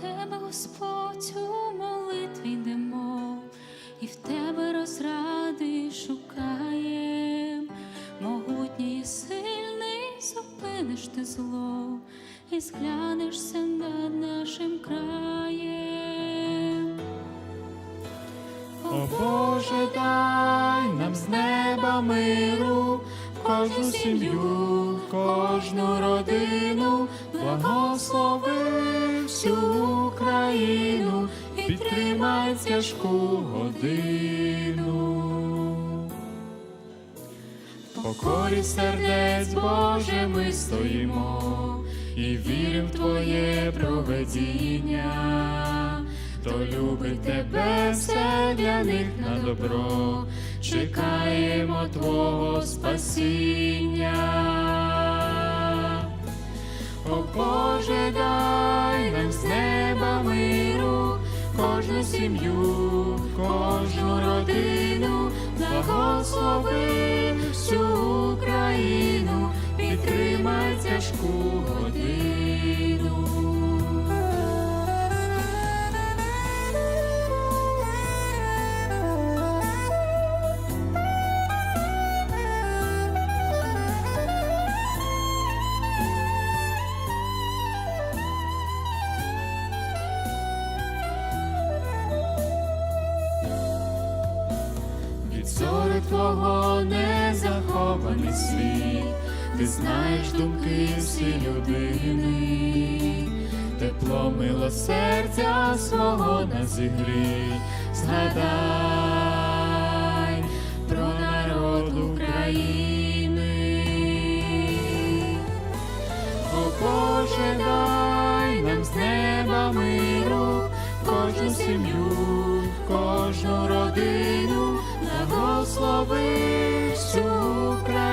тебе, Господь, у молитві йдемо, і в тебе розради шукаєм, могутній і сильний, зупиниш ти зло, і зглянешся над нашим краєм. О Боже, дай нам з неба миру, кожну сім'ю, кожну родину, благослови всю Україну, підтримай тяжку годину. Покорі сердець, Боже, ми стоїмо і віримо в Твоє проведіння. Хто любить тебе, все для них на добро, чекаємо Твого спасіння. О Боже, дай нам з неба миру, кожну сім'ю, кожну родину, благослови всю Україну, підтримай тяжку годину. Захований світ, ти знаєш думки всі людини, тепло милосердя свого на зігрій, згадай про народ України. О Боже, дай нам з неба миру, кожну сім'ю, кожну родину, благослови всю Україну,